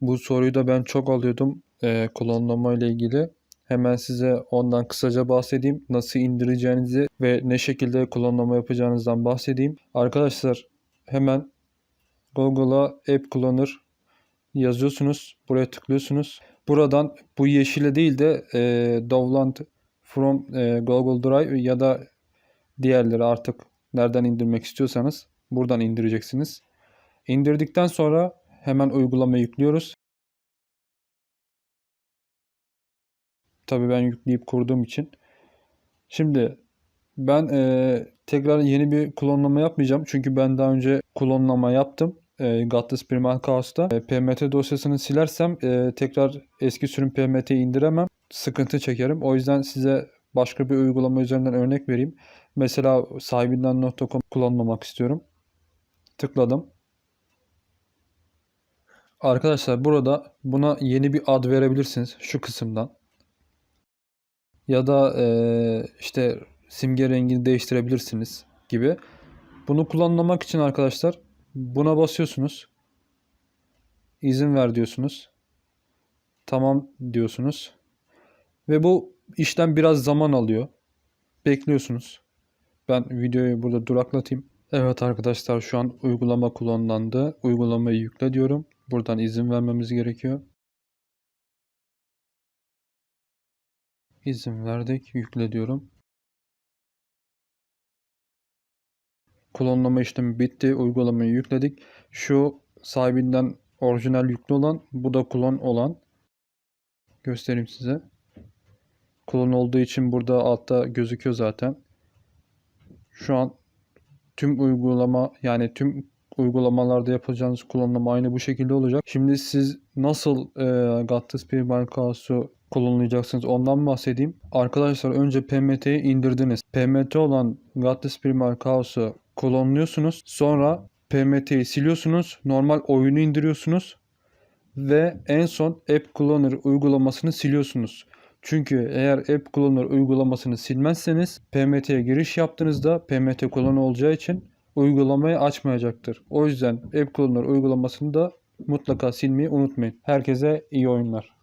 Bu soruyu da ben çok alıyordum e, klonlama ile ilgili. Hemen size ondan kısaca bahsedeyim. Nasıl indireceğinizi ve ne şekilde klonlama yapacağınızdan bahsedeyim. Arkadaşlar hemen Google'a App Cloner yazıyorsunuz. Buraya tıklıyorsunuz. Buradan bu yeşile değil de e, Download from e, Google Drive ya da diğerleri artık nereden indirmek istiyorsanız buradan indireceksiniz. İndirdikten sonra hemen uygulamayı yüklüyoruz. Tabii ben yükleyip kurduğum için. Şimdi ben e, tekrar yeni bir klonlama yapmayacağım. Çünkü ben daha önce klonlama yaptım. E, Gattis Primal Chaos'ta. E, PMT dosyasını silersem e, tekrar eski sürüm PMT'yi indiremem. Sıkıntı çekerim. O yüzden size başka bir uygulama üzerinden örnek vereyim. Mesela sahibinden.com klonlamak istiyorum. Tıkladım. Arkadaşlar burada buna yeni bir ad verebilirsiniz şu kısımdan. Ya da eee, işte simge rengini değiştirebilirsiniz gibi. Bunu kullanmak için arkadaşlar buna basıyorsunuz. İzin ver diyorsunuz. Tamam diyorsunuz. Ve bu işlem biraz zaman alıyor. Bekliyorsunuz. Ben videoyu burada duraklatayım. Evet arkadaşlar şu an uygulama kullanıldı. Uygulamayı yükle diyorum. Buradan izin vermemiz gerekiyor. İzin verdik. Yükle diyorum. Klonlama işlemi bitti. Uygulamayı yükledik. Şu sahibinden orijinal yüklü olan, bu da klon olan. Göstereyim size. Klon olduğu için burada altta gözüküyor zaten. Şu an tüm uygulama yani tüm uygulamalarda yapacağınız klonlama aynı bu şekilde olacak. Şimdi siz nasıl e, Gattis Primal Chaos'u klonlayacaksınız ondan bahsedeyim. Arkadaşlar önce PMT'yi indirdiniz. PMT olan Gattis Primal Chaos'u klonluyorsunuz. Sonra PMT'yi siliyorsunuz. Normal oyunu indiriyorsunuz. Ve en son App Cloner uygulamasını siliyorsunuz. Çünkü eğer App Cloner uygulamasını silmezseniz PMT'ye giriş yaptığınızda PMT klonu olacağı için uygulamayı açmayacaktır. O yüzden App Cloner uygulamasını da mutlaka silmeyi unutmayın. Herkese iyi oyunlar.